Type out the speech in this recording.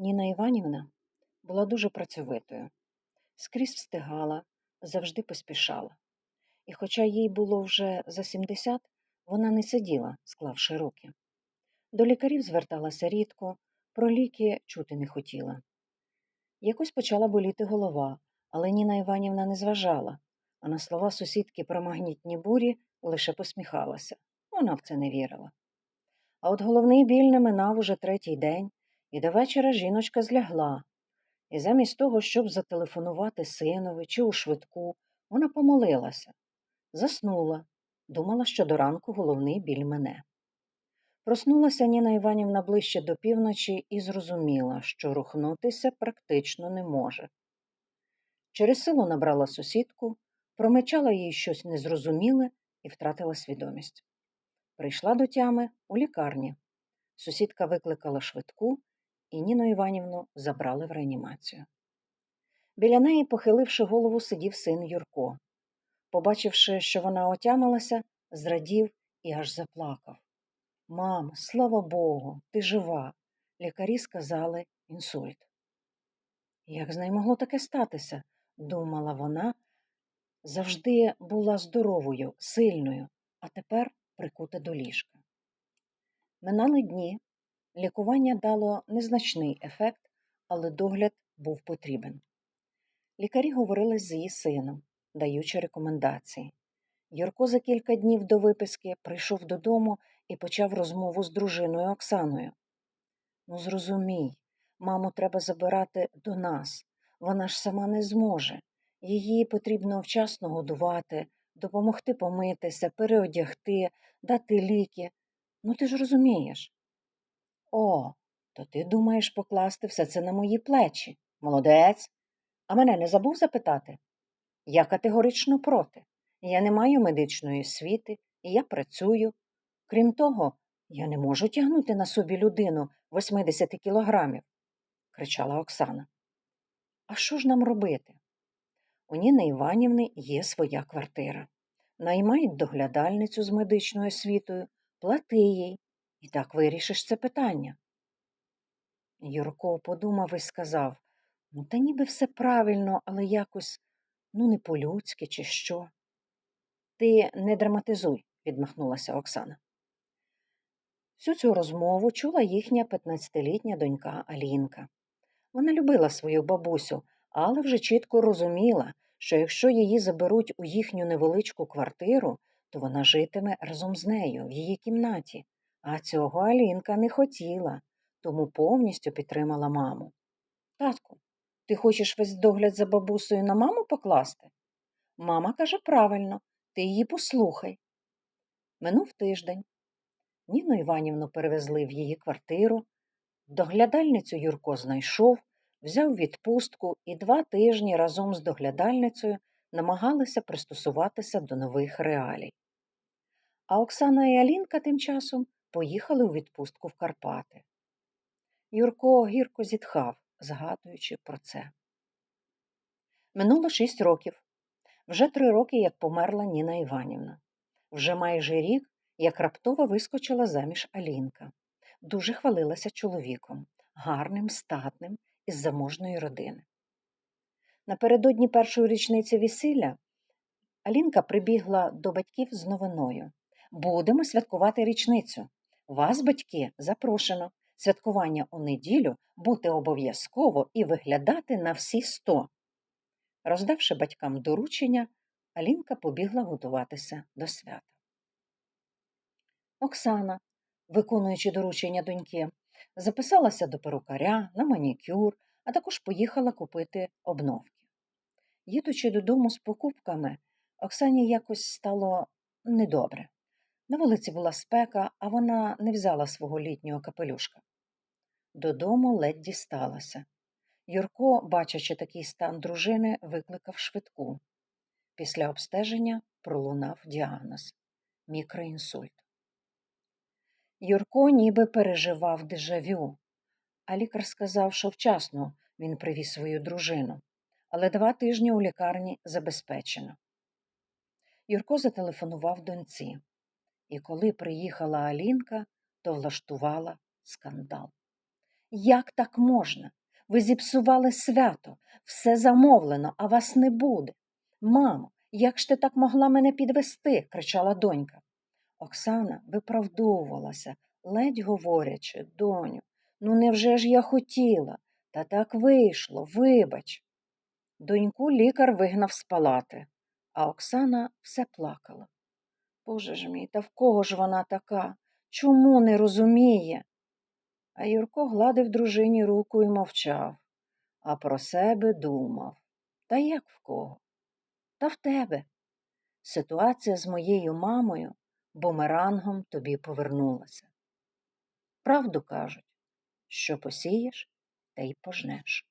Ніна Іванівна була дуже працьовитою, скрізь встигала, завжди поспішала. І хоча їй було вже за 70, вона не сиділа, склавши руки. До лікарів зверталася рідко, про ліки чути не хотіла. Якось почала боліти голова, але Ніна Іванівна не зважала, а на слова сусідки про магнітні бурі лише посміхалася. Вона в це не вірила. А от головний біль не минав уже третій день, і до вечора жіночка злягла. І замість того, щоб зателефонувати синові чи у швидку, вона помолилася, заснула, думала, що до ранку головний біль мене. Проснулася Ніна Іванівна ближче до півночі і зрозуміла, що рухнутися практично не може. Через силу набрала сусідку, промичала їй щось незрозуміле і втратила свідомість. Прийшла до тями у лікарні. Сусідка викликала швидку, і Ніну Іванівну забрали в реанімацію. Біля неї, похиливши голову, сидів син Юрко. Побачивши, що вона отямилася, зрадів і аж заплакав. Мам, слава Богу, ти жива. Лікарі сказали інсульт. Як з нею могло таке статися? думала вона. Завжди була здоровою, сильною, а тепер прикута до ліжка. Минали дні, лікування дало незначний ефект, але догляд був потрібен. Лікарі говорили з її сином, даючи рекомендації. Юрко за кілька днів до виписки прийшов додому і почав розмову з дружиною Оксаною. Ну, зрозумій, маму треба забирати до нас. Вона ж сама не зможе. Її потрібно вчасно годувати, допомогти помитися, переодягти, дати ліки. Ну, ти ж розумієш. О, то ти думаєш покласти все це на мої плечі. Молодець. А мене не забув запитати? Я категорично проти. Я не маю медичної освіти, і я працюю. Крім того, я не можу тягнути на собі людину 80 кілограмів, кричала Оксана. А що ж нам робити? У Ніни Іванівни є своя квартира. Наймають доглядальницю з медичною освітою, плати їй, і так вирішиш це питання. Юрко подумав і сказав ну, та ніби все правильно, але якось, ну, не по-людськи, чи що. Ти не драматизуй, відмахнулася Оксана. Всю цю розмову чула їхня 15-літня донька Алінка. Вона любила свою бабусю, але вже чітко розуміла, що якщо її заберуть у їхню невеличку квартиру, то вона житиме разом з нею в її кімнаті, а цього Алінка не хотіла, тому повністю підтримала маму. Татку, ти хочеш весь догляд за бабусею на маму покласти? Мама каже правильно, ти її послухай. Минув тиждень. Ніну Іванівну перевезли в її квартиру. Доглядальницю Юрко знайшов, взяв відпустку і два тижні разом з доглядальницею намагалися пристосуватися до нових реалій. А Оксана і Алінка тим часом поїхали у відпустку в Карпати. Юрко гірко зітхав, згадуючи про це. Минуло шість років. Вже три роки, як померла Ніна Іванівна. Вже майже рік, як раптово вискочила заміж Алінка. Дуже хвалилася чоловіком, гарним, статним, із заможної родини. Напередодні першої річниці весілля Алінка прибігла до батьків з новиною. Будемо святкувати річницю. Вас, батьки, запрошено. Святкування у неділю бути обов'язково і виглядати на всі сто. Роздавши батькам доручення, Алінка побігла готуватися до свята. Оксана, виконуючи доручення доньки, записалася до перукаря на манікюр, а також поїхала купити обновки. Їдучи додому з покупками, Оксані якось стало недобре. На вулиці була спека, а вона не взяла свого літнього капелюшка. Додому ледь дісталася. Юрко, бачачи такий стан дружини, викликав швидку. Після обстеження пролунав діагноз мікроінсульт. Юрко ніби переживав дежавю, а лікар сказав, що вчасно він привіз свою дружину, але два тижні у лікарні забезпечено. Юрко зателефонував доньці, і коли приїхала Алінка, то влаштувала скандал. Як так можна? Ви зіпсували свято, все замовлено, а вас не буде. Мамо, як ж ти так могла мене підвести? кричала донька. Оксана виправдовувалася, ледь говорячи, доню, ну невже ж я хотіла? Та так вийшло, вибач. Доньку лікар вигнав з палати, а Оксана все плакала. Боже ж мій, та в кого ж вона така? Чому не розуміє? А Юрко гладив дружині руку і мовчав, а про себе думав. Та як в кого? Та в тебе. Ситуація з моєю мамою бумерангом тобі повернулася. Правду кажуть, що посієш, те й пожнеш.